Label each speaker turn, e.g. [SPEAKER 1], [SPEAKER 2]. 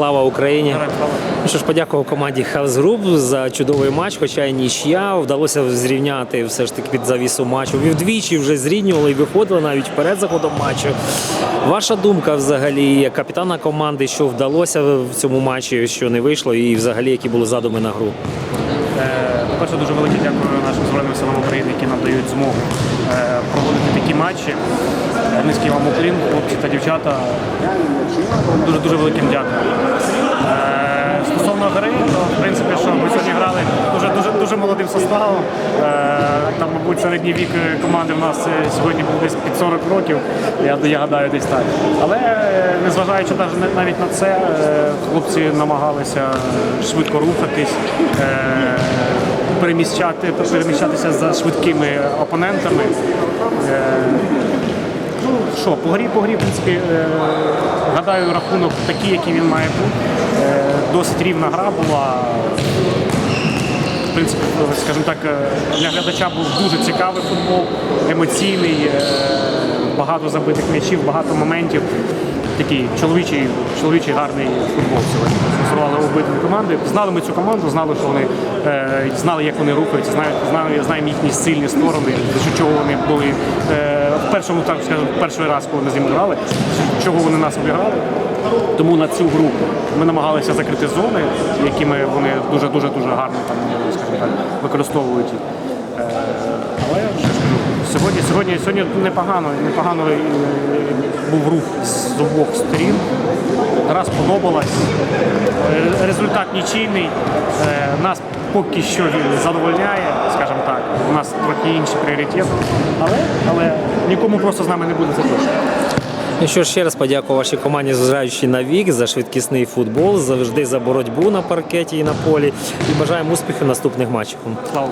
[SPEAKER 1] Слава Україні! Ну що ж, подякував команді Health Group за чудовий матч, хоча й нічия. Вдалося зрівняти все ж таки під завісу матчу. Ви вдвічі вже зрівнювали і виходили навіть вперед за ходом матчу. Ваша думка взагалі, капітана команди, що вдалося в цьому матчі, що не вийшло, і взагалі які були задуми на гру?
[SPEAKER 2] Е, По-перше, дуже велике дякую нашим Збройним силам України, які нам дають змогу е, проводити такі матчі. Низький вам уклін, хлопці та дівчата. Дуже дуже великим дякую. Е, Стосовно гри, то в принципі, що ми сьогодні грали дуже дуже дуже молодим составом. Е, Там, мабуть, середній вік команди в нас е, сьогодні був десь під 40 років. Я, я гадаю, десь так. Але незважаючи навіть- на це, хлопці намагалися швидко рухатись. Переміщати, переміщатися за швидкими опонентами. Що, по грі, по грі, в принципі, е, гадаю, рахунок такий, який він має бути. Е, досить рівна гра була. В принципі, скажімо так, е, для глядача був дуже цікавий футбол, емоційний, багато забитих м'ячів, багато моментів. Такий чоловічий, чоловічий гарний футбол сьогодні. Демонстрували обидві команди. Знали ми цю команду, знали, що вони знали, як вони рухаються, знали, знаємо їхні сильні сторони, за чого вони були в першому, так скажемо, перший раз, коли ми з ними грали, чого вони нас обіграли. Тому на цю гру ми намагалися закрити зони, якими вони дуже дуже дуже гарно там, скажімо так, використовують. Е, Але сьогодні, сьогодні, сьогодні непогано, непогано е, був рух з обох сторін. Гра сподобалась. Е, Результат нічийний. Нас поки що задовольняє, скажімо так. У нас трохи інші пріоритети. Але, але нікому просто з нами не буде запрошено.
[SPEAKER 1] І що ж, ще раз подякую вашій команді, зважаючи на вік, за швидкісний футбол, завжди за боротьбу на паркеті і на полі. І бажаємо успіхів наступних.
[SPEAKER 2] Слава